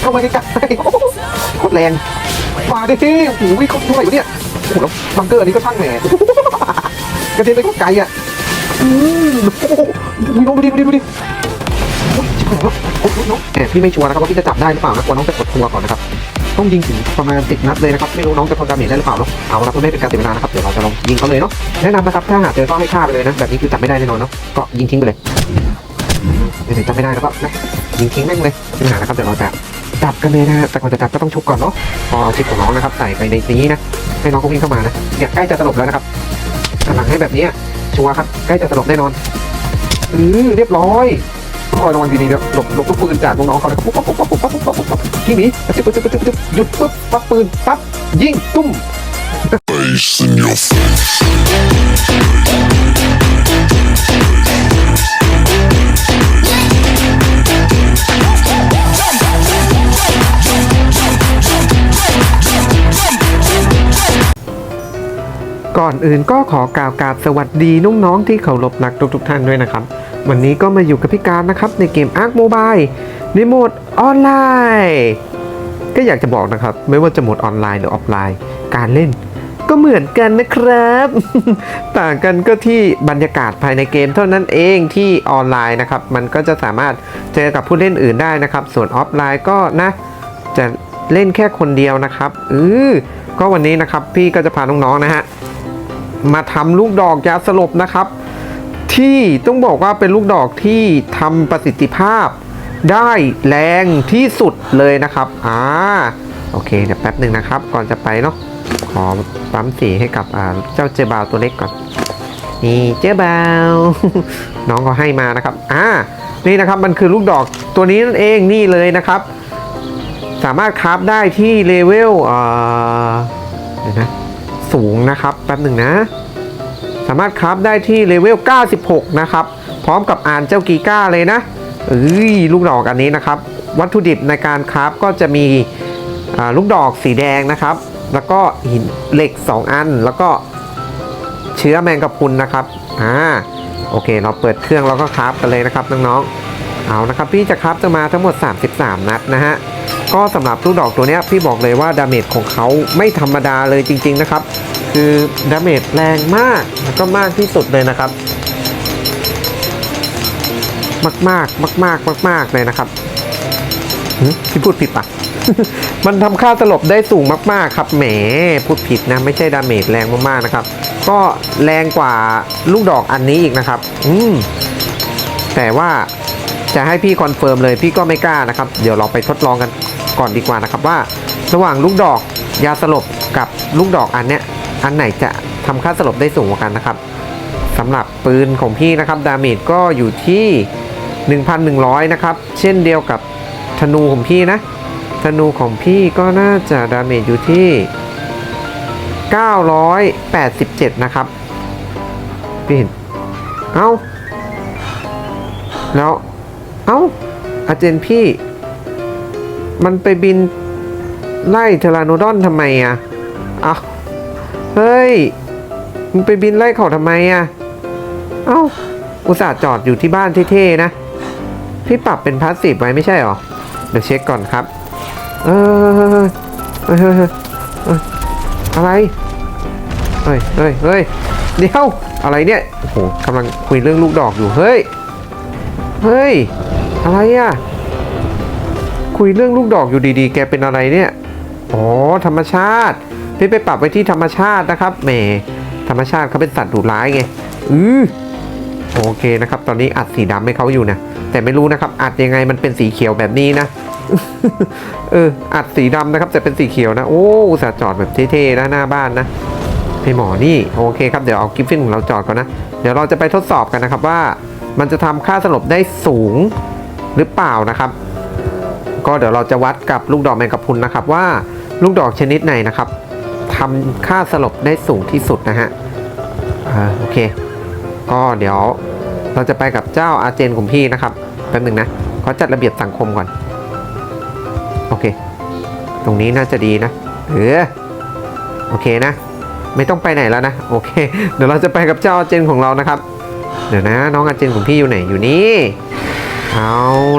เข้ามาใกล้ๆโคตรแรงมาดิโอ้โหเขาเท่าไหร่วะเนี่ยโอ้โหแล้วบังเกอร์อันนี้ก็ช่างแหมกระเด็นไปโคตรไกลอะอืมโอ้โหดูดิดูดิดูดิแล้วโอ้ยน้องแหมพี่ไม่ชัวร์นะครับว่าพี่จะจับได้หรือเปล่านะกลัวน้องจะกดทัวร์ก่อนนะครับต้องยิงถึงประมาณสิบนัดเลยนะครับไม่รู้น้องจะทนดาเมจได้หรือเปล่าเนาะเอาละเพื่อไม่เป็นการเสียเวลานะครับเดี๋ยวเราจะลองยิงเขาเลยเนาะแนะนำนะครับถ้าหากเจอก็ให้ฆ่าไปเลยนะแบบนี้คือจับไม่ได้แน่นอนเนาะก็ยิงทิ้งไปเลยเดี๋ยวจับไม่ได้แล้วก็นะ ยิงทิ้งแม่งเลยไม่มีปัญหานะครับเดี๋ยวเราจะจับกันเลยนะฮะแต่ก่อนจะจับก็ต้องชุบก่อนเนาะพอเอาชิปของน้องนะครับใส่ไปในนี้นะให้น้องเขาวิ่งเข้ามานะเนี่ยใกล้จะสลบแล้วนะครับกำลังให้แบบนี้ชัวร์ครับใกล้จะสลบแน่นอนอือเรียบร้อยคอยระวังดีๆเดี๋ยวหลบหลบลูกปืนจากน้องๆเขาเลยครับปุ๊บปุ๊บปุ๊บปุ๊บปุ๊บปุ๊บปุ๊บปุ๊บที่หนีจิ๊บจิ๊บจิ๊บจิ๊บจิ๊บหยุดปุ๊บปักปืนปั๊บยิงตุ้ม Face in your face. ก่อนอื่นก็ขอกล่าวกราบสวัสดีน้องๆที่เคารพนักทุกๆท่านด้วยนะครับ วันนี้ก็มาอยู่กับพี่การนะครับในเกม Ark Mobile ในโหมดออนไลน์ ก็อยากจะบอกนะครับ ไม่ว่าจะโหมดออนไลน์หรือออฟไลน์ การเล่นก็เหมือนกันนะครับ ต่างกันก็ที่บรรยากาศภายในเกมเท่านั้นเองที่ออนไลน์นะครับ มันก็จะสามารถเจอกับผู้เล่นอื่นได้นะครับ ส่วนออฟไลน์ก็นะ จะเล่นแค่คนเดียวนะครับ อือก็วันนี้นะครับพี่ก็จะพาน้องๆนะฮะ มาทำลูกดอกยาสลบนะครับ ที่ต้องบอกว่าเป็นลูกดอกที่ทำประสิทธิภาพได้แรงที่สุดเลยนะครับ อ่า โอเค เดี๋ยวแป๊บหนึ่งนะครับ ก่อนจะไปเนาะ ขอปั๊มสีให้กับเจ้าเจบาวตัวเล็กก่อน นี่เจบาว น้องก็ให้มานะครับ อ่า นี่นะครับ มันคือลูกดอกตัวนี้นั่นเอง นี่เลยนะครับ สามารถคราฟได้ที่เลเวลเอ่อเดี๋ยวนะ สูงนะครับแป๊บหนึ่งนะ สามารถคราฟได้ที่เลเวล 96 นะครับ พร้อมกับอ่านเจ้ากีก้าเลยนะเอ้ยลูกดอกอันนี้นะครับ วัตถุดิบในการคราฟก็จะมีลูกดอกสีแดงนะครับ แล้วก็หินเหล็ก 2 อัน แล้วก็เชื้อแมงกะพรุนนะครับอ่าโอเค เราเปิดเครื่องแล้วก็คราฟกันเลยนะครับน้องๆเอานะครับพี่จะคราฟจะมาทั้งหมด 33 นัดนะฮะ ก็สำหรับลูกดอกตัวนี้พี่บอกเลยว่าดาเมจของเขาไม่ธรรมดาเลยจริง ๆนะครับ คือดาเมจแรงมากแล้วก็มากที่สุดเลยนะครับ มากมากมากมากมากมากเลยนะครับพี่พูดผิดปะมันทำค่าสลบได้สูงมากๆครับแหมพูดผิดนะไม่ใช่ดาเมจแรงมากๆนะครับ ก็แรงกว่าลูกดอกอันนี้อีกนะครับ อืมแต่ว่าจะให้พี่คอนเฟิร์มเลยพี่ก็ไม่กล้านะครับ เดี๋ยวเราไปทดลองกัน ก่อนดีกว่านะครับว่า ระหว่างลูกดอกยาสลบกับลูกดอกอันเนี้ยอันไหนจะทำค่าสลบได้สูงกว่ากันนะครับสำหรับปืนของพี่นะครับดาเมจก็อยู่ที่ 1,100 นะครับ เช่นเดียวกับธนูของพี่นะ ธนูของพี่ก็น่าจะดาเมจอยู่ที่ 987 นะครับพี่เห็นเอ้าแล้ว เอ้าอาเจนพี่ มันไปบินไล่เทราโนดอนทำไมอะอ้าเฮ้ย มันไปบินไล่เขาทำไมอะ เอ้า อุตส่าห์จอดอยู่ที่บ้านเท่ๆนะ พี่ปรับเป็นพาสซีฟไว้ไม่ใช่หรอ เดี๋ยวเช็คก่อนครับ เออเฮ้ยเฮ้ยเฮ้ยเฮ้ยอะไร เฮ้ยเฮ้ยเฮ้ยเดี๋ยวอะไรเนี่ย โอ้โหกำลังคุยเรื่องลูกดอกอยู่ เฮ้ย เฮ้ย อะไรอะ คุยเรื่องลูกดอกอยู่ดีๆ แกเป็นอะไรเนี่ย อ๋อ ธรรมชาติ พี่ไปปรับไว้ที่ธรรมชาตินะครับ แหม ธรรมชาติเขาเป็นสัตว์ดุร้ายไง อือโอเคนะครับ ตอนนี้อัดสีดำให้เขาอยู่นะ แต่ไม่รู้นะครับ อัดยังไงมันเป็นสีเขียวแบบนี้นะ เออ อัดสีดำนะครับ แต่เป็นสีเขียวนะ โอ้อุตส่าห์จอดแบบเท่ๆนะหน้าบ้านนะพี่หมอนี่ โอเคครับ เดี๋ยวเอากิฟฟินของเราจอดก่อนนะ เดี๋ยวเราจะไปทดสอบกันนะครับว่า มันจะทำค่าสลบได้สูงหรือเปล่านะครับ ก็เดี๋ยวเราจะวัดกับลูกดอกแมงกะพรุนนะครับว่าลูกดอกชนิดไหนนะครับทำค่าสลบได้สูงที่สุดนะฮะโอเค ก็เดี๋ยวเราจะไปกับเจ้าอาเจนของพี่นะครับแป๊บหนึงนะขอจัดระเบียบสังคมก่อน โอเค ตรงนี้น่าจะดีนะเออโอเคนะ ไม่ต้องไปไหนแล้วนะ โอเค เดี๋ยวเราจะไปกับเจ้าอาเจนของเรานะครับ เดี๋ยวนะ น้องอาเจนของพี่อยู่ไหนอยู่นี่เอา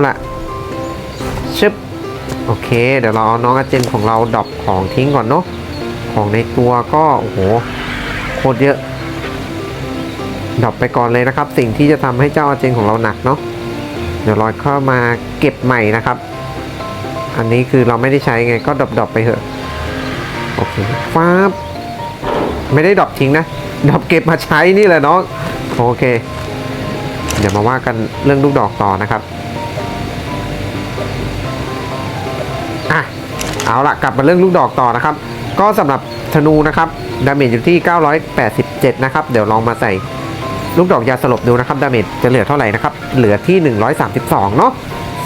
ละ โอเค เดี๋ยวเราเอาน้องอาเจนของเราดรอปของทิ้งก่อนเนาะของในตัวก็โอ้โหโคตรเยอะดรอปไปก่อนเลยนะครับ สิ่งที่จะทำให้เจ้าอาเจนของเราหนักเนาะเดี๋ยวเราเข้ามาเก็บใหม่นะครับ อันนี้คือเราไม่ได้ใช้ไงก็ดรอปๆไปเถอะโอเคฟ้าบไม่ได้ดรอปทิ้งนะดรอปเก็บมาใช้นี่แหละเนาะโอเค เดี๋ยวมาว่ากันเรื่องลูกดอกต่อนะครับ อะเอาละกลับมาเรื่องลูกดอกต่อนะครับ ก็สำหรับธนูนะครับดาเมจอยู่ที่ 987 นะครับ เดี๋ยวลองมาใส่ลูกดอกยาสลบดูนะครับดาเมจจะเหลือเท่าไหร่นะครับ เหลือที่ 132 เนาะ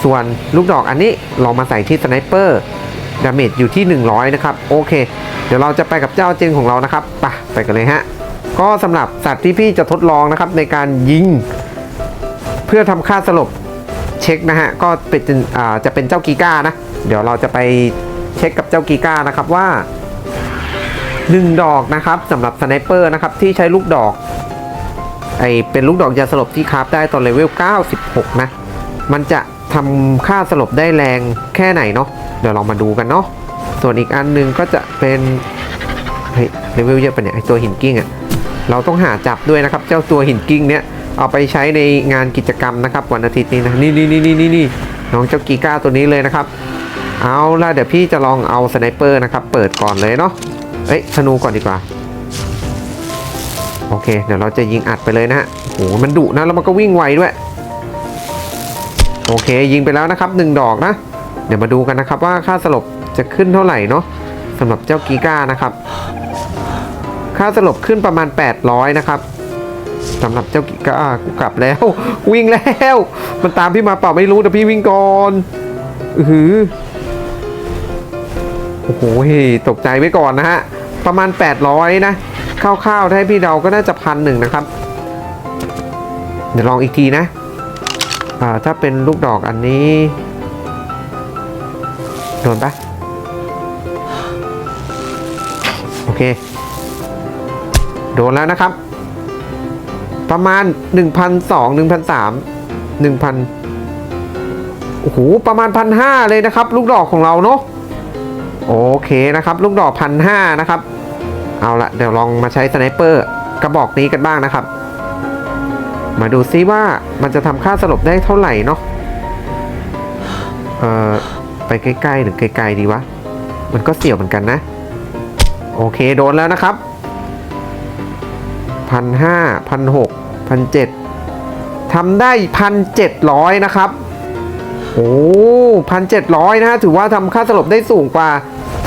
ส่วนลูกดอกอันนี้ลองมาใส่ที่สไนเปอร์ดาเมจอยู่ที่ 100 นะครับ โอเค เดี๋ยวเราจะไปกับเจ้าเจนของเรานะครับไปไปกันเลยฮะ ก็สำหรับสัตว์ที่พี่จะทดลองนะครับในการยิง เพื่อทำค่าสลบเช็คนะฮะ ก็เป็นจะเป็นเจ้ากีก้านะ เดี๋ยวเราจะไปเช็คกับเจ้ากีก้านะครับว่า 1 ดอกนะครับสำหรับสไนเปอร์นะครับที่ใช้ลูกดอกไอเป็นลูกดอกยาสลบที่คราฟได้ตอนเลเวล 96 นะ มันจะทำค่าสลบได้แรงแค่ไหนเนาะเดี๋ยวเรามาดูกันเนาะส่วนอีกอันหนึงก็จะเป็นเฮ้ยเลเวลเยอะไปเนี่ยไอตัวหินกิ้งอะเราต้องหาจับด้วยนะครับ เจ้าตัวหินกิ้งเนี้ยเอาไปใช้ในงานกิจกรรมนะครับวันอาทิตย์นี้นะนี่นี่นี่นี่นี่ น้องเจ้ากีก้าตัวนี้เลยนะครับ เอาล่ะเดี๋ยวพี่จะลองเอาสไนเปอร์นะครับ เปิดก่อนเลยเนาะเอ้ยธนูก่อนดีกว่า โอเค เดี๋ยวเราจะยิงอัดไปเลยนะฮะโอ้มันดุนะแล้วมันก็วิ่งไวด้วย โอเค ยิงไปแล้วนะครับหนึ่งดอกนะ เดี๋ยวมาดูกันนะครับว่าค่าสลบจะขึ้นเท่าไหร่เนาะสำหรับเจ้ากีก้านะครับ ค่าสลบขึ้นประมาณ 800 นะครับ สำหรับเจ้ากีก้ากูกลับแล้ว วิ่งแล้ว มันตามพี่มาเปล่าไม่รู้แต่พี่วิ่งก่อนอือหือโอ้โหตกใจไว้ก่อนนะฮะ ประมาณ 800 นะคร่าวๆถ้าให้พี่เดาก็น่าจะพันหนึ่งนะครับ เดี๋ยวลองอีกทีนะ อ่า ถ้าเป็นลูกดอกอันนี้ โดนปะโอเค โดนแล้วนะครับ ประมาณ 1,200 1,300 1,000 โอ้โห ประมาณ 1,500 เลยนะครับ ลูกดอกของเราเนาะ โอเคนะครับ ลูกดอก 1,500 นะครับ เอาละเดี๋ยวลองมาใช้สไนเปอร์กระบอกนี้กันบ้างนะครับ มาดูซิว่ามันจะทำค่าสลบได้เท่าไหร่เนาะ เอ่อ ไปใกล้ๆหรือไกลๆดีวะ มันก็เสี่ยวเหมือนกันนะ โอเค โดนแล้วนะครับพันห้าพันหก พันเจ็ดทำได้พันเจ็ดร้อยนะครับ โอ้พันเจ็ดร้อยนะฮะ ถือว่าทำค่าสลบได้สูงกว่า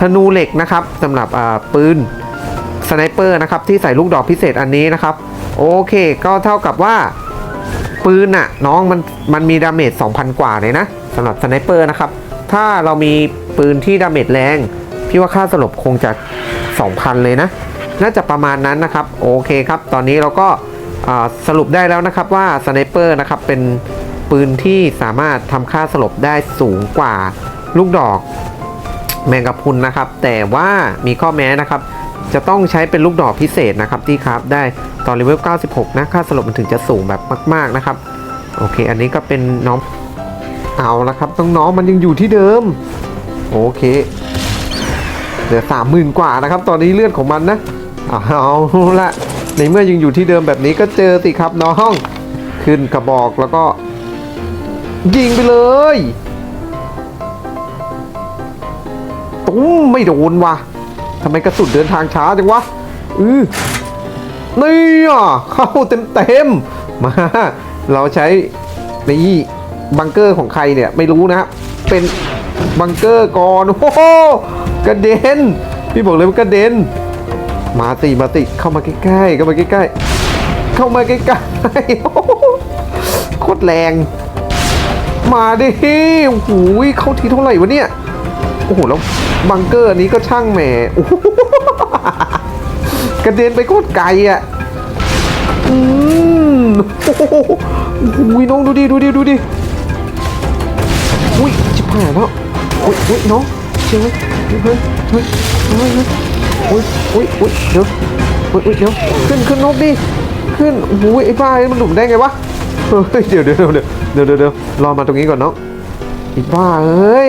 ธนูเหล็กนะครับสำหรับปืนสไนเปอร์นะครับ ที่ใส่ลูกดอกพิเศษอันนี้นะครับ โอเค ก็เท่ากับว่า ปืนน่ะ น้องมันมันมีดาเมจ2,000 กว่าเลยนะสำหรับสไนเปอร์นะครับ ถ้าเรามีปืนที่ดาเมจแรง พี่ว่าค่าสลบคงจะ 2,000 เลยนะ น่าจะประมาณนั้นนะครับ โอเคครับ ตอนนี้เราก็ สรุปได้แล้วนะครับว่าสไนเปอร์นะครับเป็นปืนที่สามารถทำค่าสลบได้สูงกว่าลูกดอกแมงกะพุนนะครับ แต่ว่ามีข้อแม้นะครับ จะต้องใช้เป็นลูกดอกพิเศษนะครับที่ครับได้ตอนเลเวล 96 นะค่าสลบมันถึงจะสูงแบบมาก ๆนะครับ โอเค อันนี้ก็เป็นน้องเอาละครับน้องๆมันยังอยู่ที่เดิม โอเคเหลือสามหมื่นกว่านะครับ ตอนนี้เลือดของมันนะเอาละ ในเมื่อยังอยู่ที่เดิมแบบนี้ก็เจอสิครับน้องขึ้นกระบอกแล้วก็ ยิงไปเลยตุ้มไม่โดนวะทำไมกระสุนเดินทางช้าจังวะอือนี่อะเข้าเต็มเต็มๆมา เราใช้นี่บังเกอร์ของใครเนี่ยไม่รู้นะครับเป็นบังเกอร์ก่อนโอ้โหกระเด็น พี่บอกเลยว่ากระเด็น มาติมาติเข้ามาใกล้ๆเข้ามาใกล้ๆเข้ามาใกล้ๆโคตรแรง มาดิโอ้โหเข้าทีเท่าไหร่วะเนี่ยโอ้โหแล้วบังเกอร์นี้ก็ช่างแหมโอ้โหกระเด็นไปโคตรไกลอะอืมโอ้โหน้องดูดิดูดิดูดิอุ้ยจิบหายแล้วอุ้ยอุ้ยน้องเชื่อไหมเฮ้ยเฮ้ยเฮ้ยเฮ้ย อุ้ยอุ้ยอุ้ยเดี๋ยวอุ้ยอุ้ยเดี๋ยวขึ้นขึ้นนกดิขึ้นโอ้โหไอ้บ้าไอ้มันหนุ่มได้ไงวะเดี๋ยวเดี๋ยวเดี๋ยวเดี๋ยวเดี๋ยวเดี๋ยวรอมาตรงนี้ก่อนเนาะไอ้บ้าเอ้ย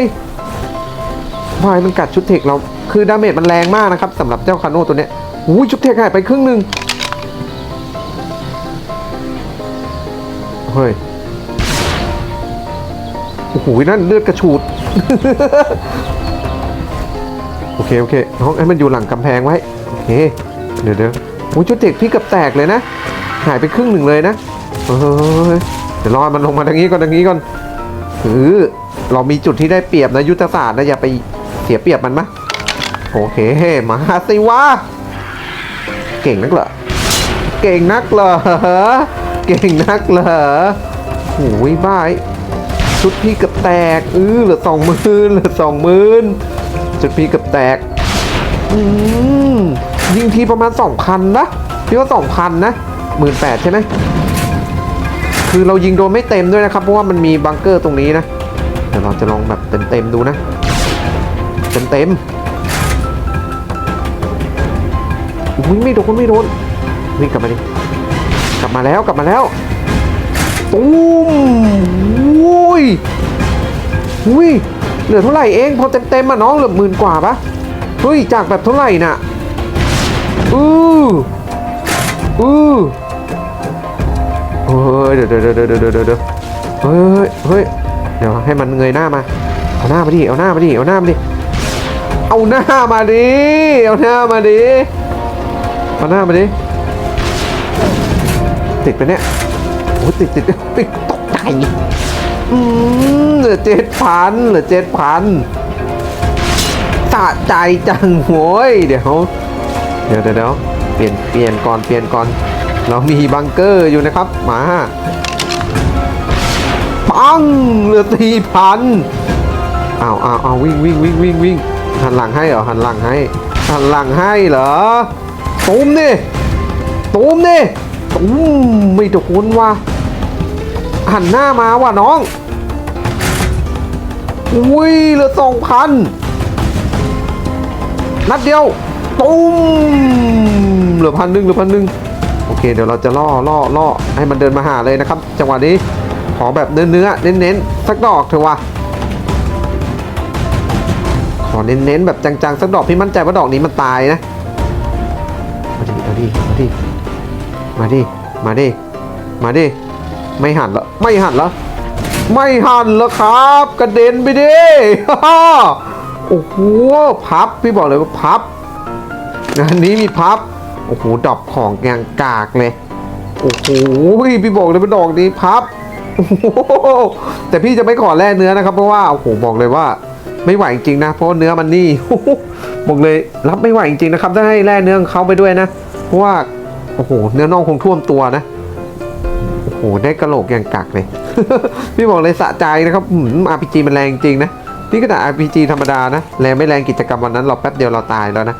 วายมันกัดชุดเทคเราคือดาเมจมันแรงมากนะครับสำหรับเจ้าคาโน่ตัวเนี้ยอุ้ยชุดเทคหายไปครึ่งหนึ่งเฮ้ยโอ้โหนั่นเลือดกระฉูด โอเคโอเคน้องให้มันอยู่หลังกำแพงไว้โอเคเดี๋ยวเดี๋ยวโอ้ยชุดเด็กพี่กับแตกเลยนะหายไปครึ่งหนึ่งเลยนะเดี๋ยวรอมันลงมาทางนี้ก่อนทางนี้ก่อนคือเรามีจุดที่ได้เปรียบนะยุทธศาสตร์นะอย่าไปเสียเปรียบมันมะโอเคมาสิวะเก่งนักเหรอเก่งนักเหรอเก่งนักเหรอโอ้ยบ้าไอ้ชุดพี่กับแตกเออเหลือสองหมื่นเหลือสองหมื่น ชุดพี่เกับแตก อืมยิงทีประมาณสองพันนะพี่ว่าสองพันนะหมื่นแปดใช่ไหมคือเรายิงโดนไม่เต็มด้วยนะครับ เพราะว่ามันมีบังเกอร์ตรงนี้นะเดี๋ยวเราจะลองแบบเต็มๆดูนะ เต็มๆอุ้ยไม่โดนไม่โดนวิ่งกลับมาดิกลับมาแล้วกลับมาแล้วตุ้มอุ้ยอุ้ย เหลือเท่าไหร่เองพอเต็มๆอะน้องเหลือหมื่นกว่าปะเฮ้ยจากแบบเท่าไหร่น่ะอืออือเฮ้ยเดี๋ยวเดี๋ยวเดี๋ยวเดี๋ยวเดี๋ยวเดี๋ยวเฮ้ยเฮ้ยเดี๋ยวให้มันเงยหน้ามา เอาหน้ามาดิเอาหน้ามาดิเอาหน้ามาดิเอาหน้ามาดิเอาหน้ามาดิเอาหน้ามาดิติดไปเนี่ยโอ้ติดติดติดตกใจ อืมเหลือเจ็ดพันเหลือเจ็ดพันสะใจจังโว้ยเดี๋ยวเดี๋ยวเดี๋ยวเปลี่ยนเปลี่ยนก่อนเปลี่ยนก่อน เรามีบังเกอร์อยู่นะครับ มาปังเหลือสี่พันเอาวอ้าวอ้าวิ่งวิ่งวิ่งวิ่งวิ่งหันหลังให้เหรอหันหลังให้หันหลังให้เหรอตูมดิตูมดิตูมไม่โดนว่ะหันหน้ามาว่ะน้อง อุ้ยเหลือสองพันนัดเดียวตุ้มเหลือพันหนึ่งเหลือพันหนึ่งโอเค เดี๋ยวเราจะล่อล่อล่อให้มันเดินมาหาเลยนะครับ จังหวะนี้ขอแบบเนื้อเนื้อเน้นเน้นสักดอกเถอะวะขอเน้นเน้นแบบจังๆสักดอกพี่มั่นใจว่าดอกนี้มันตายนะมาดิมาดิมาดิมาดิมาดิมาดิไม่หันเหรอไม่หันเหรอ ไม่หันแล้วครับ กระเด็นไปดิโอ้โหพับพี่บอกเลยว่าพับงานนี้มีพับโอ้โหดอกของยางกากเลยโอ้โหพี่บอกเลยว่าดอกนี้พับแต่พี่จะไม่ขอแล่เนื้อนะครับ เพราะว่าโอ้โหบอกเลยว่า ไม่ไหวจริงนะ เพราะเนื้อมันนี่บอกเลยรับไม่ไหวจริงนะครับถ้าให้แล่เนื้อเขาไปด้วยนะ เพราะว่าโอ้โหเนื้อน่องคงท่วมตัวนะ โอ้โหได้กระโหลกอย่างกักเลย พี่บอกเลยสะใจนะครับอืม RPG มันแรงจริงนะนี่ก็แต่ RPG ธรรมดานะแรงไม่แรงกิจกรรมวันนั้นเราแป๊บเดียวเราตายแล้วนะ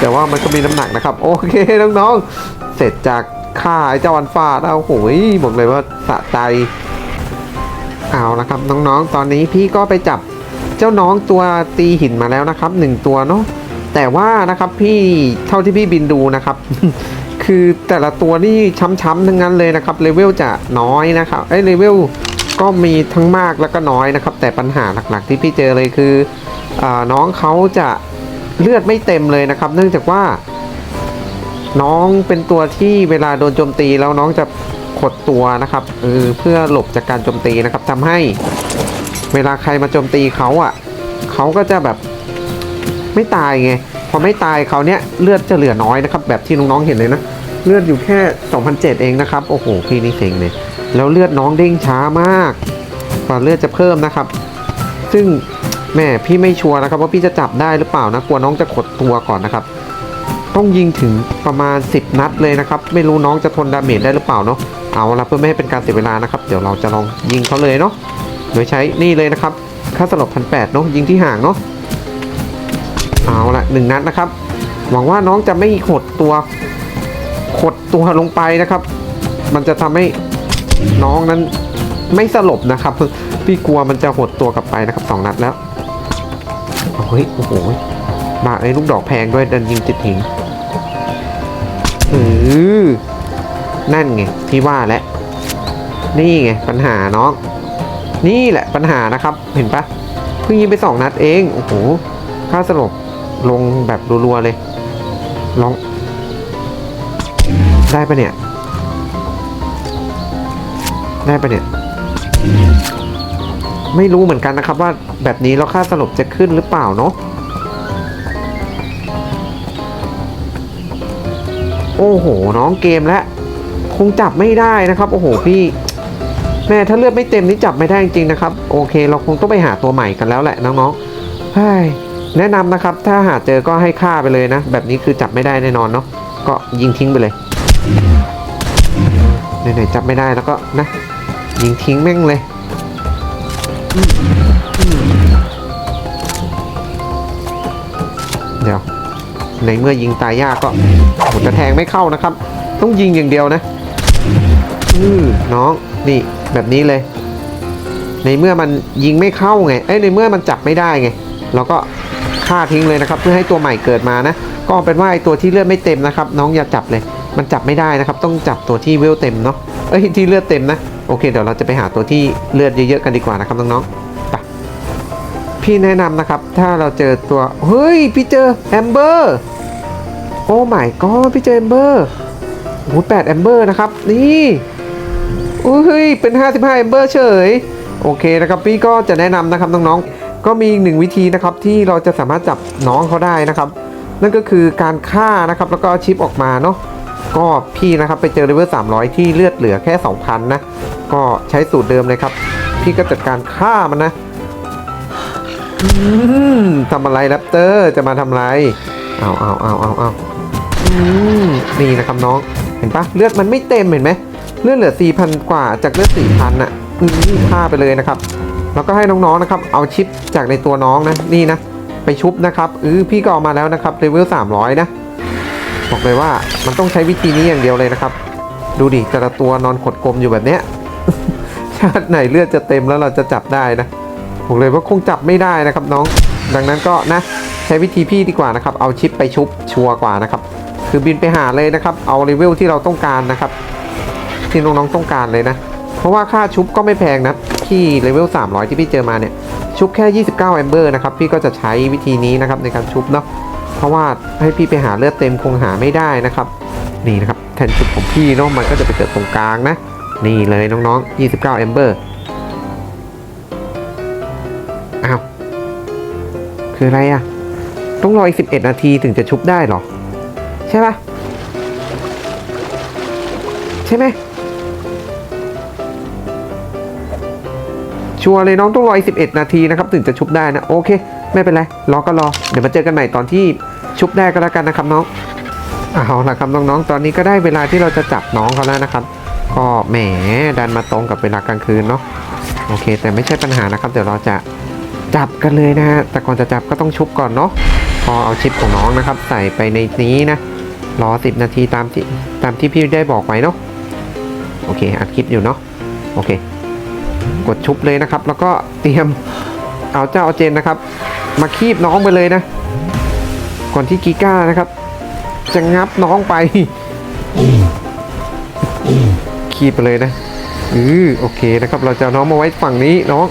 แต่ว่ามันก็มีน้ำหนักนะครับ โอเคน้องๆ เสร็จจากฆ่าไอ้เจ้าวันฟาดแล้วโอ้โหบอกเลยว่าสะใจเอาละครับน้องๆ ตอนนี้พี่ก็ไปจับเจ้าน้องตัวตีหินมาแล้วนะครับหนึ่งตัวเนาะแต่ว่านะครับพี่เท่าที่พี่บินดูนะครับ คือแต่ละตัวนี่ช้ำๆทั้งนั้นเลยนะครับเลเวลจะน้อยนะครับไอ้เลเวลก็มีทั้งมากแล้วก็น้อยนะครับ แต่ปัญหาหลักๆที่พี่เจอเลยคืออน้องเขาจะเลือดไม่เต็มเลยนะครับ เนื่องจากว่า น้องเป็นตัวที่เวลาโดนโจมตีแล้วน้องจะขดตัวนะครับเออเพื่อหลบจากการโจมตีนะครับทำให้เวลาใครมาโจมตีเขาอะเขาก็จะแบบไม่ตายไงพอไม่ตายเขาเนี้ยเลือดจะเหลือน้อยนะครับ แบบที่น้องๆเห็นเลยนะ เลือดอยู่แค่2,007เองนะครับ โอ้โหพี่นี่เซ็งเลยแล้วเลือดน้องเด้งช้ามากกว่าเลือดจะเพิ่มนะครับ ซึ่งแม่พี่ไม่ชัวร์นะครับว่าพี่จะจับได้หรือเปล่านะกลัวน้องจะขดตัวก่อนนะครับ ต้องยิงถึงประมาณ 10 นัดเลยนะครับ ไม่รู้น้องจะทนดาเมจได้หรือเปล่าเนาะเอาละเพื่อไม่ให้เป็นการเสียเวลานะครับ เดี๋ยวเราจะลองยิงเขาเลยเนาะโดยใช้นี่เลยนะครับค่าสลบพันแปดเนาะยิงที่ห่างเนาะเอาละหนึ่งนัดนะครับ หวังว่าน้องจะไม่หดตัว ขดตัวลงไปนะครับ มันจะทำให้น้องนั้นไม่สลบนะครับ พี่กลัวมันจะหดตัวกลับไปนะครับสองนัดแล้วเฮ้ยโอ้โหมาไอ้ลูกดอกแพงด้วยดันยิงติดหิงเออนั่นไงพี่ว่าแล้วนี่ไงปัญหาน้อง นี่แหละปัญหานะครับเห็นปะเพิ่งยิงไปสองนัดเองโอ้โหค่าสลบลงแบบรัวๆเลย ลอง ได้ปะเนี่ย ได้ปะเนี่ย ไม่รู้เหมือนกันนะครับว่าแบบนี้แล้วค่าสลบจะขึ้นหรือเปล่าเนาะ โอ้โห น้องเกมแล้ว คงจับไม่ได้นะครับ โอ้โหพี่ แม่ถ้าเลือดไม่เต็มนี่จับไม่ได้จริงๆนะครับ โอเค เราคงต้องไปหาตัวใหม่กันแล้วแหละน้องๆแนะนำนะครับ ถ้าหาเจอก็ให้ฆ่าไปเลยนะ แบบนี้คือจับไม่ได้แน่นอนเนาะก็ยิงทิ้งไปเลย ไหนๆจับไม่ได้แล้วก็นะยิงทิ้งแม่งเลยเดี๋ยวในเมื่อยิงตายยากก็ผมจะแทงไม่เข้านะครับ ต้องยิงอย่างเดียวนะอือน้องนี่แบบนี้เลย ในเมื่อมันยิงไม่เข้าไงเอ้ยในเมื่อมันจับไม่ได้ไงเราก็ฆ่าทิ้งเลยนะครับ เพื่อให้ตัวใหม่เกิดมานะ ก็เป็นว่าไอตัวที่เลือดไม่เต็มนะครับ น้องอย่าจับเลย มันจับไม่ได้นะครับ ต้องจับตัวที่เวลเต็มเนาะเอ้ยที่เลือดเต็มนะโอเคเดี๋ยวเราจะไปหาตัวที่เลือดเยอะๆกันดีกว่านะครับน้องๆไปพี่แนะนำนะครับ ถ้าเราเจอตัวเฮ้ยพี่เจอแอมเบอร์โอ้ไม่ก็พี่เจอแอมเบอร์โอ้แปดแอมเบอร์นะครับนี่อุ้ยเป็น 55แอมเบอร์เฉยโอเคนะครับพี่ก็จะแนะนำนะครับน้องๆก็มีอีกหนึ่งวิธีนะครับที่เราจะสามารถจับน้องเขาได้นะครับ นั่นก็คือการฆ่านะครับแล้วก็ชิปออกมาเนาะ ก็พี่นะครับไปเจอเลเวล300 ที่เลือดเหลือแค่ 2,000 นะ ก็ใช้สูตรเดิมเลยครับ พี่ก็จัดการฆ่ามันนะทำอะไรแรปเตอร์จะมาทำอะไรเอาเอาเอาเอาเอาอืมนี่นะครับน้อง เห็นปะเลือดมันไม่เต็มเห็นไหมเลือดเหลือ 4,000 กว่าจากเลือด 4,000น่ะอืมฆ่าไปเลยนะครับ แล้วก็ให้น้องๆนะครับ เอาชิปจากในตัวน้องนะ นี่นะ ไปชุบนะครับ อือพี่ก็เอามาแล้วนะครับเลเวล300 นะ บอกเลยว่ามันต้องใช้วิธีนี้อย่างเดียวเลยนะครับ ดูดิแต่ละตัวนอนขดกลมอยู่แบบเนี้ยชาติไหนเลือดจะเต็มแล้วเราจะจับได้นะบอกเลยว่าคงจับไม่ได้นะครับน้อง ดังนั้นก็นะ ใช้วิธีพี่ดีกว่านะครับ เอาชิปไปชุบชัวร์กว่านะครับ คือบินไปหาเลยนะครับ เอาเลเวลที่เราต้องการนะครับ ที่น้องๆต้องการเลยนะ เพราะว่าค่าชุบก็ไม่แพงนะที่เลเวล 300 ที่พี่เจอมาเนี่ย ชุบแค่ 29 แอมเบอร์นะครับ พี่ก็จะใช้วิธีนี้นะครับในการชุบเนาะ เพราะว่าให้พี่ไปหาเลือดเต็มคงหาไม่ได้นะครับ นี่นะครับแทนชุดของพี่เนาะมันก็จะไปเกิดตรงกลางนะ นี่เลยน้องๆ 29แอมเบอร์อ้าวคืออะไรอะต้องรออีก 11 นาทีถึงจะชุบได้หรอ ใช่ปะใช่ไหมชัวร์เลยน้องต้องรออีก 11 นาทีนะครับ ถึงจะชุบได้นะ โอเค ไม่เป็นไร รอก็รอ เดี๋ยวมาเจอกันใหม่ตอนที่ชุบได้ก็แล้วกันนะครับน้องเอาละครับน้องๆ ตอนนี้ก็ได้เวลาที่เราจะจับน้องเขาแล้วนะครับ ก็แหมดันมาตรงกับเวลากลางคืนเนาะ โอเค แต่ไม่ใช่ปัญหานะครับ เดี๋ยวเราจะจับกันเลยนะฮะ แต่ก่อนจะจับก็ต้องชุบก่อนเนาะ พอเอาชิปของน้องนะครับ ใส่ไปในนี้นะ รอ 10 นาทีตามที่ตามที่พี่ได้บอกไว้เนาะ โอเค อัดคลิปอยู่เนาะ โอเค กดชุบเลยนะครับ แล้วก็เตรียม เอาเจ้าเอาเจนนะครับ มาคีบน้องไปเลยนะ ก่อนที่กีก้านะครับ จะงับน้องไป คีบไปเลยนะอือโอเคนะครับ เราจะน้องมาไว้ฝั่งนี้น้อง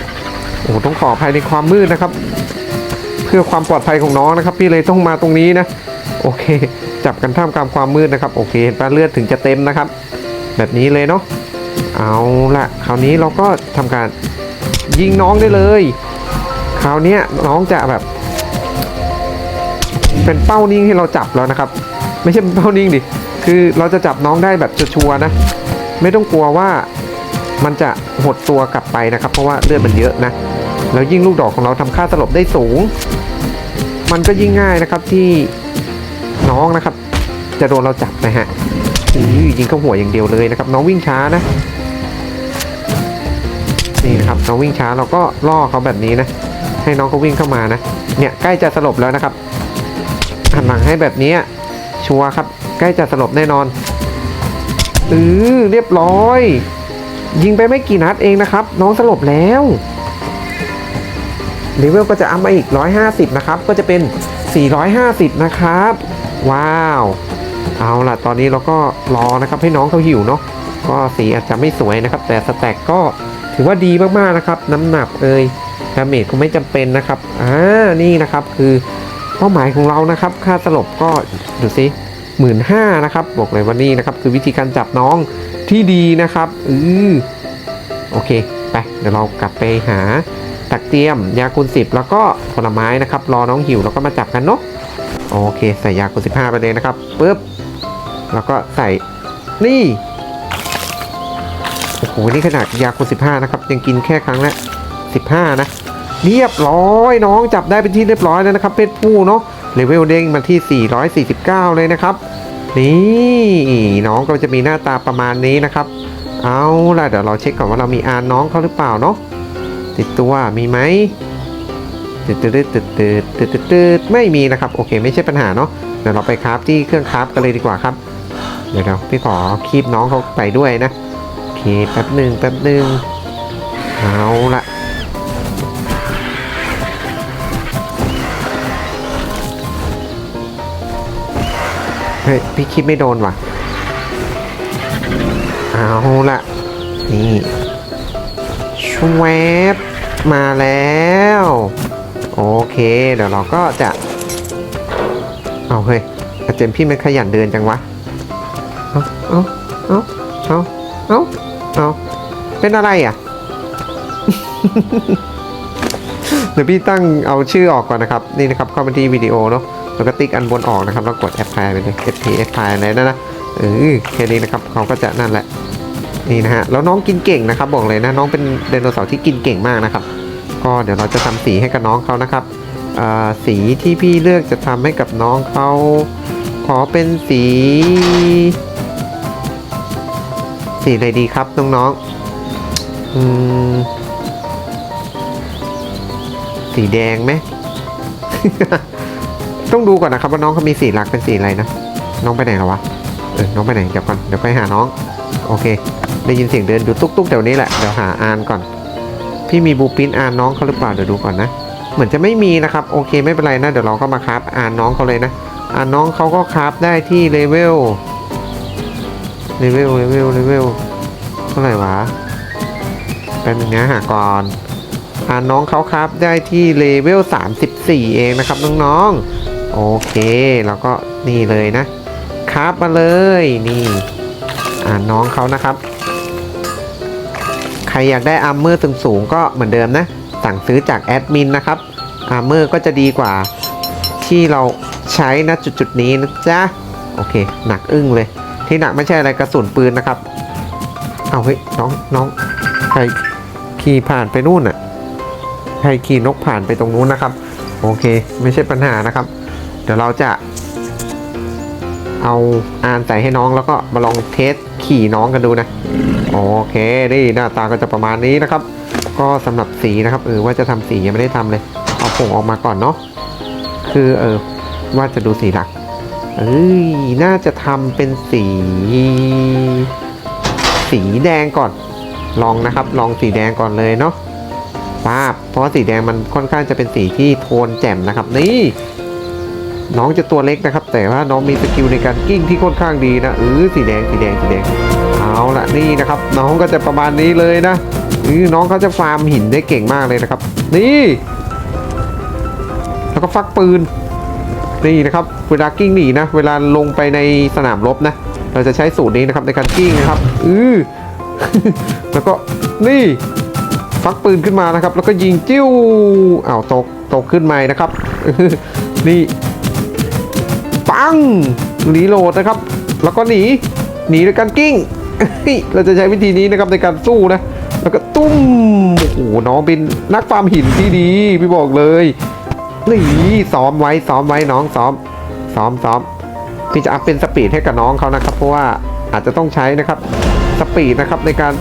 โอ้โหต้องขออภัยในความมืดนะครับ เพื่อความปลอดภัยของน้องนะครับ พี่เลยต้องมาตรงนี้นะ โอเค จับกันท่ามกลางความมืดนะครับ โอเคเห็นปะเลือดถึงจะเต็มนะครับ แบบนี้เลยเนาะเอาละคราวนี้เราก็ทำการยิงน้องได้เลย ราวนี้น้องจะแบบ เป็นเป้านิ่งให้เราจับแล้วนะครับ ไม่ใช่เป้านิ่งดิคือเราจะจับน้องได้แบบชัวร์นะ ไม่ต้องกลัวว่ามันจะหดตัวกลับไปนะครับ เพราะว่าเลือดมันเยอะนะแล้วยิ่งลูกดอกของเราทำค่าสลบได้สูง มันก็ยิ่งง่ายนะครับที่น้องนะครับ จะโดนเราจับนะฮะอือยิงเข้าหัวอย่างเดียวเลยนะครับ น้องวิ่งช้านะนี่นะครับน้องวิ่งช้าเราก็ล่อเขาแบบนี้นะ ให้น้องเขาวิ่งเข้ามานะ เนี่ยใกล้จะสลบแล้วนะครับหันหลังให้แบบนี้ชัวร์ครับใกล้จะสลบแน่นอนเออเรียบร้อย ยิงไปไม่กี่นัดเองนะครับ น้องสลบแล้วเลเวลก็จะอัพมาอีก 150 นะครับ ก็จะเป็น 450 นะครับ ว้าว เอาล่ะ ตอนนี้เราก็รอนะครับให้น้องเขาหิวเนาะก็สีอาจจะไม่สวยนะครับ แต่สแต็กก็ถือว่าดีมากๆนะครับ น้ำหนักเอ่ย ดาเมจก็ไม่จำเป็นนะครับอ่านี่นะครับคือเป้าหมายของเรานะครับ ค่าสลบก็ดูสิหมื่นห้านะครับบอกเลยว่านี่นะครับคือวิธีการจับน้องที่ดีนะครับอือโอเคไปเดี๋ยวเรากลับไปหาตักเตรียมยาคูณสิบแล้วก็ผลไม้นะครับ รอน้องหิวแล้วก็มาจับกันเนาะโอเค ใส่ยาคูณสิบห้าไปเลยนะครับปึ๊บแล้วก็ใส่นี่โอ้โหนี่ขนาดยาคูณสิบห้านะครับ ยังกินแค่ครั้งละสิบห้านะ เรียบร้อยน้องจับได้เป็นที่เรียบร้อยแล้วนะครับ เพศผู้เนาะเลเวลเด้งมาที่ 449 เลยนะครับ นี่น้องก็จะมีหน้าตาประมาณนี้นะครับ เอาล่ะเดี๋ยวเราเช็คก่อนว่าเรามีอานน้องเขาหรือเปล่าเนาะติดตัวมีไหมตึดตึดตึดตึดตึดตึดตึดไม่มีนะครับ โอเค ไม่ใช่ปัญหาเนาะเดี๋ยวเราไปคราฟที่เครื่องคราฟกันเลยดีกว่าครับ เดี๋ยวเดี๋ยวพี่ขอคีบน้องเขาไปด้วยนะโอเคแป๊บหนึ่งแป๊บหนึ่งเอาละ เฮ้ยพี่คิดไม่โดนว่ะ เอาละนี่ชวบมาแล้ว โอเค เดี๋ยวเราก็จะ เอาเฮ้ยอาเจมพี่มันขยันเดินจังวะ เอาเอาเอาเอาเอาเอาเป็นอะไรอะ เดี๋ยวพี่ตั้งเอาชื่อออกก่อนนะครับ นี่นะครับเข้ามาที่วิดีโอเนาะ แล้วก็ติ๊กอันบนออกนะครับแล้วกดแอปพลายไปเลย FP แอปพลายอะไรนั่นนะเออแค่นี้นะครับเขาก็จะนั่นแหละนี่นะฮะแล้วน้องกินเก่งนะครับบอกเลยนะน้องเป็นไดโนเสาร์ที่กินเก่งมากนะครับ ก็เดี๋ยวเราจะทำสีให้กับน้องเขานะครับสีที่พี่เลือกจะทำให้กับน้องเขาขอเป็นสี สีอะไรดีครับน้องๆอืมสีแดงไหม ต้องดูก่อนนะครับว่าน้องเขามีสีหลักเป็นสีอะไรนะ น้องไปไหนแล้ววะ เออ น้องไปไหน เดี๋ยวก่อน เดี๋ยวไปหาน้อง โอเค ได้ยินเสียงเดินอยู่ตุ๊กๆแถวนี้แหละ เดี๋ยวหาอานก่อน พี่มีบูปินอานน้องเขาหรือเปล่า เดี๋ยวดูก่อนนะ เหมือนจะไม่มีนะครับ โอเคไม่เป็นไรนะ เดี๋ยวเราก็มาคราฟอานน้องเขาเลยนะ อานน้องเขาก็คราฟได้ที่เลเวล เลเวล เลเวล เลเวล เท่าไหร่วะแป๊บนึงนะหาก่อนอ่าน้องเขาครับได้ที่เลเวล 34 เองนะครับน้องๆ โอเค แล้วก็นี่เลยนะ ครับมาเลยนี่อ่าน้องเขานะครับ ใครอยากได้อาร์เมอร์สูงๆก็เหมือนเดิมนะ สั่งซื้อจากแอดมินนะครับอาร์เมอร์ก็จะดีกว่าที่เราใช้ณจุดๆนี้นะจ๊ะ โอเค หนักอึ้งเลย ที่หนักไม่ใช่อะไรกระสุนปืนนะครับ เอาเฮ้ยน้องน้องใครขี่ผ่านไปนู่นน่ะใครขี่นกผ่านไปตรงนู้นนะครับ โอเค ไม่ใช่ปัญหานะครับ เดี๋ยวเราจะเอาอานใส่ให้น้องแล้วก็มาลองเทสขี่น้องกันดูนะโอเคนี่หน้าตาก็จะประมาณนี้นะครับ ก็สำหรับสีนะครับเออว่าจะทำสียังไม่ได้ทำเลย เอาผงออกมาก่อนเนาะคือเออว่าจะดูสีหลักเอ้ยน่าจะทำเป็นสี สีแดงก่อน ลองนะครับ ลองสีแดงก่อนเลยเนาะป้าเพราะสีแดงมันค่อนข้างจะเป็นสีที่โทนแจ่มนะครับ นี่ น้องจะตัวเล็กนะครับ แต่ว่าน้องมีสกิลในการกิ้งที่ค่อนข้างดีนะเออสีแดงสีแดงสีแดงเอาละนี่นะครับ น้องก็จะประมาณนี้เลยนะเออน้องเขาจะฟาร์มหินได้เก่งมากเลยนะครับ นี่ แล้วก็ฟักปืนนี่นะครับเวลากิ้งหนีนะ เวลาลงไปในสนามรบนะ เราจะใช้สูตรนี้นะครับในการกิ้งนะครับอือแล้วก็นี่ฟักปืนขึ้นมานะครับ แล้วก็ยิงจิ้วอ้าวตกตกขึ้นใหม่นะครับนี่ งรีโหลดนะครับ แล้วก็หนีหนีด้วยการกิ้ง เราจะใช้วิธีนี้นะครับในการสู้นะ แล้วก็ตุ้มโอ้โหน้องเป็นนักฟาร์มหินที่ดีพี่บอกเลยนี่ซ้อมไว้ซ้อมไว้น้องซ้อมซ้อมซ้อมพี่จะอัพเป็นสปีดให้กับน้องเขานะครับ เพราะว่าอาจจะต้องใช้นะครับสปีดนะครับในการ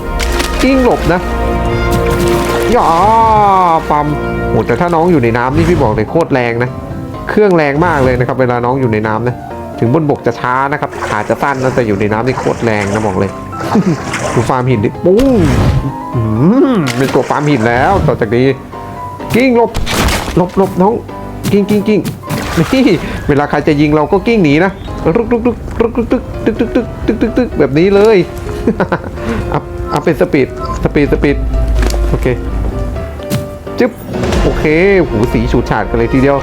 กิ้งหลบนะย่าปั๊มโอ้แต่ถ้าน้องอยู่ในน้ำนี่พี่บอกเลยโคตรแรงนะ เครื่องแรงมากเลยนะครับ เวลาน้องอยู่ในน้ำนะถึงบนบกจะช้านะครับขาจะสั้นนะแต่อยู่ในน้ำนี่โคตรแรงนะบอกเลยดูฟาร์มหินดิปุ้งมเป็นตัวฟาร์มหินแล้ว ต่อจากนี้กิ้งหลบหลบหลบน้องกิ้งกิ้งกิ้งนี่เวลาใครจะยิงเราก็กิ้งหนีนะรุกรุกรุกรุกรุกตึกตึกตึกตึกตึกตึกตึกแบบนี้เลยอัพอัพเป็นสปีดสปีดสปีดโอเคจึ๊บโอเคหูสีฉูดฉาดกันเลยทีเดียว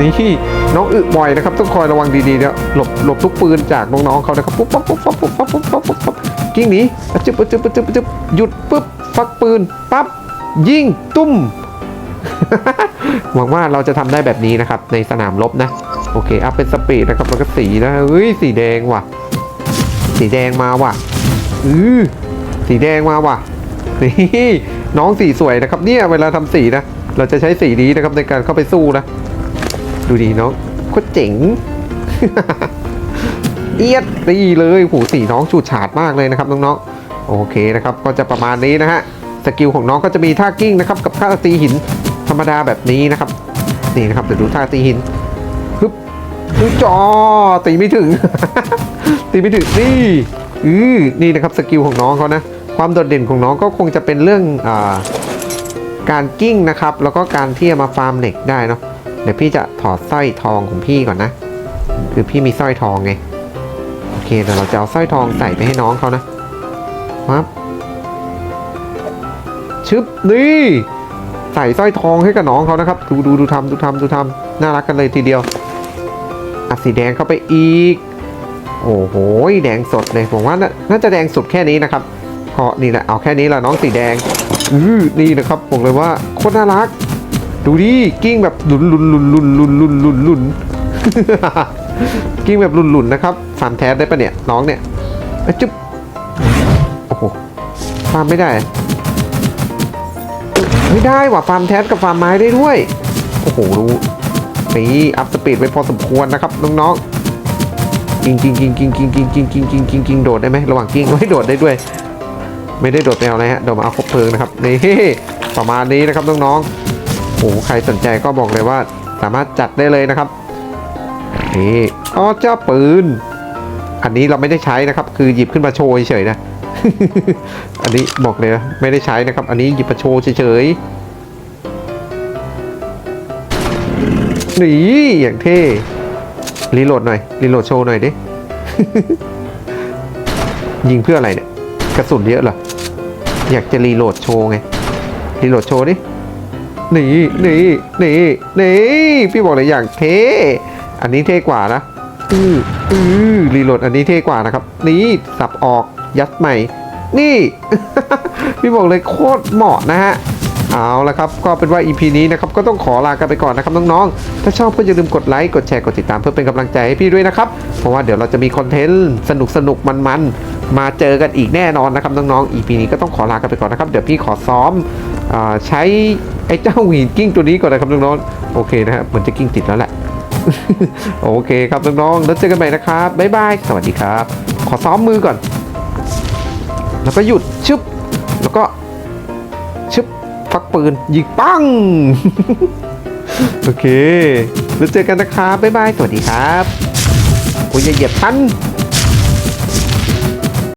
นี่น้องอึบ่อยนะครับต้องคอยระวังดีๆเนี่ยหลบหลบทุกปืนจากน้องๆเขานะครับปุ๊บปั๊บปุ๊บปั๊บปุ๊บปั๊บปุ๊บปั๊บปุ๊บปั๊บกิ้งหนีจึ๊บจึ๊บจึ๊บจึ๊บหยุดปุ๊บฟักปืนปั๊บยิงตุ้มหวังว่าเราจะทำได้แบบนี้นะครับในสนามรบนะโอเคอัพเป็นสปีดนะครับแล้วก็สีนะเฮ้ยสีแดงว่ะ สีแดงมาว่ะอือสีแดงมาว่ะนี่น้องสีสวยนะครับเนี่ยเวลาทำสีนะเราจะใช้สีนี้นะครับในการเข้าไปสู้นะ ดูดีน้องโคตรเจ๋งเอียดดีเลยหูสีน้องฉูดฉาดมากเลยนะครับน้องๆโอเคนะครับก็จะประมาณนี้นะฮะสกิลของน้องก็จะมีท่ากิ้งนะครับกับท่าตีหินธรรมดาแบบนี้นะครับนี่นะครับเดี๋ยวดูท่าตีหินฮึบฮึบจอตีไม่ถึง ตีไม่ถึงนี่อือนี่นะครับสกิลของน้องเขานะความโดดเด่นของน้องก็คงจะเป็นเรื่องอการกิ้งนะครับ แล้วก็การที่จะมาฟาร์มเหล็กได้เนาะ ดี๋ยวพี่จะถอดสร้อยทองของพี่ก่อนนะ คือพี่มีสร้อยทองไง โอเคเดี๋ยวเราจะเอาสร้อยทองใส่ไปให้น้องเขานะปั๊บชึบนี่ใส่สร้อยทองให้กับน้องเขานะครับ ดูดูดูทำดูทำดูทำน่ารักกันเลยทีเดียวอะสีแดงเข้าไปอีก โอ้โห แดงสดเลย ผมว่าน่าน่าจะแดงสุดแค่นี้นะครับก็นี่แหละ เอาแค่นี้แหละน้องสีแดง อือนี่นะครับ บอกเลยว่าโคตรน่ารัก ดูดิกิ้งแบบหลุนหลุนหลุนหลุนหลุนหลุนหลุนหลุนกิ้งแบบหลุนหลุนนะครับฟาร์มแท้ได้ปะเนี่ยน้องเนี่ยอะจุ๊บโอ้โหฟาร์มไม่ได้ ไม่ได้ว่ะฟาร์มแท้กับฟาร์มไม้ได้ด้วยโอ้โหดูนี่อัพสปีดไปพอสมควรนะครับน้องๆกิ้งกิ้งกิ้งกิ้งกิ้งกิ้งกิ้งกิ้งกิ้งกิ้งกิ้งโดดได้ไหมระหว่างกิ้งไม่โดดได้ด้วย ไม่ได้โดดแนวอะไรฮะโดดมาเอาคบเพลิงนะครับนี่ประมาณนี้นะครับน้องๆ โอ้ใครสนใจก็บอกเลยว่าสามารถจัดได้เลยนะครับนี่อ๋อเจ้าปืน อันนี้เราไม่ได้ใช้นะครับ คือหยิบขึ้นมาโชว์เฉยๆนะ อันนี้บอกเลยนะไม่ได้ใช้นะครับ อันนี้หยิบมาโชว์เฉยๆนี่อย่างเท่รีโหลดหน่อยรีโหลดโชว์หน่อยดิยิงเพื่ออะไรเนี่ยกระสุนเยอะเหรออยากจะรีโหลดโชว์ไงรีโหลดโชว์ดิ นี่นี่นี่นี่พี่บอกเลยอย่างเท่อันนี้เท่กว่านะอืออือรีโหลดอันนี้เท่กว่านะครับ นี่สับออกยัดใหม่ นี่ พี่บอกเลยโคตรเหมาะนะฮะเอาละครับ ก็เป็นว่า EP นี้นะครับ ก็ต้องขอลากันไปก่อนนะครับน้องๆ ถ้าชอบก็อย่าลืมกดไลค์กดแชร์กดติดตามเพื่อเป็นกำลังใจให้พี่ด้วยนะครับ เพราะว่าเดี๋ยวเราจะมีคอนเทนต์สนุกสนุกมันๆ มาเจอกันอีกแน่นอนนะครับน้องๆ EP นี้ก็ต้องขอลากันไปก่อนนะครับ เดี๋ยวพี่ขอซ้อม ใช้ไอ้เจ้าหวีดกิ้งตัวนี้ก่อนนะครับน้องๆโอเคนะฮะเหมือนจะกิ้งติดแล้วแหละโอเคครับน้องๆแล้วเจอกันใหม่นะครับบ๊ายบายสวัสดีครับ ขอซ้อมมือก่อน แล้วก็หยุดชึบแล้วก็ชึบฟักปืนยิงปังโอเคแล้วเจอกันนะครับบ๊ายบายสวัสดีครับโอ้ยอย่าเหยียบทัน